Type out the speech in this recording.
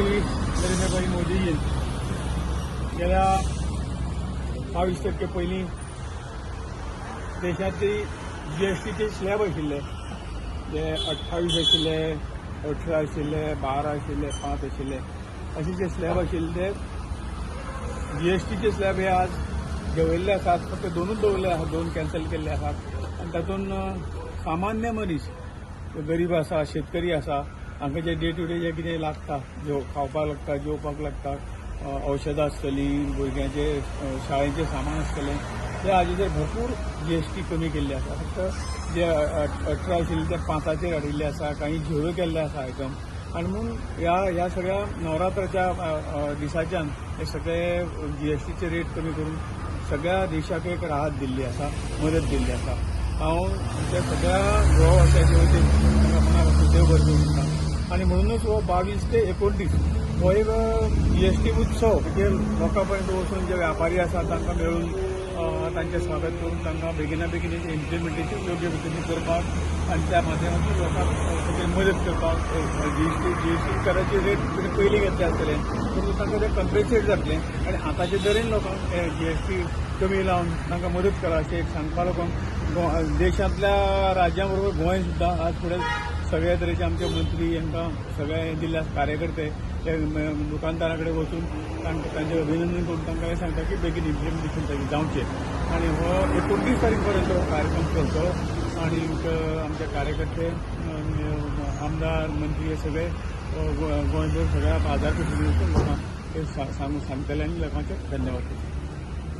श्री नरेंद्रभाई मोदीजीन गेल्या बावीस टक्के पहिली. देशातली जी एस स्लॅब आशिल्ले जे अठ्ठावीस आशिल्ले अठरा आशिल्ले बारा आशिल्ले पांच आशिल्ले अशे जे स्लॅब आशिल्ले ते जी एस टीचे स्लॅब हे आज देंवयल्ले आसात फक्त दोनूच दवरले आसात दोन कॅन्सल केल्ले आसात आनी तातूंत सामान्य मनीस गरीब आसा शेतकरी आसा हांगा जे डे टू डे जे कितें लागता जेव खावपाक लागता जेवपाक लागता औषधां आसतलीं भुरग्यांचे अ, शाळेचें सामान आसतलें ते हाजेर भरपूर जी एस टी कमी केल्ली आसा फक्त जे अठरा आशिल्ले ते पांचाचेर हाडिल्ले आसा काही झिरो केल्ले आसा आयटम आनी म्हणून ह्या ह्या सगळ्या नवरात्राच्या दिसाच्यान हे सगळे जी एस टीचे रेट कमी करून सगळ्या देशाक एक राहत दिल्ली आसा मदत दिल्ली आसा हांव त्या सगळ्या गोवावासियांचे वतीन देव बरें करूं दिता आणि म्हणूनच हो बावीस ते एकोणतीस हो एक जी एस टी उत्सव म्हणजे लोकांपर्यंत वचून जे व्यापारी आसा तांकां मेळून तांचें स्वागत करून तांकां बेगिना बेगीन इम्प्लिमेंटेशन योग्य पद्दतीन करपाक आनी त्या माध्यमातून लोकांक मदत करपाक G S T G S T कराची रेट पयलीं घेतले आसतलें पूण तांकां तें कम्पेन्सेट जातलें आनी आतांचे तरेन लोकांक जी एस टी कमी लावन तांकां मदत करा अशें एक सांगपा लागून देशांतल्या राज्यां बरोबर गोंय सुद्दां आज फुडें सगळ्या तरेचे आमचे मंत्री हांकां सगळे जिल्ल्या कार्यकर्ते ते म- दुकानदारा कडेन वचून तांकां तांचें अभिनंदन करून तांकां हें सांगता की बेगीन इम्प्लिमेंटेशन ताचें जावचें आनी हो एकोणतीस तारीख पर्यंत हो कार्यक्रम चलतलो आनी आमचे कार्यकर्ते आमदार मंत्री हे सगळे अ, गोंयभर सगळ्या बाजार वचून लोकांक सांगू सांगतले आनी लोकांचे धन्यवाद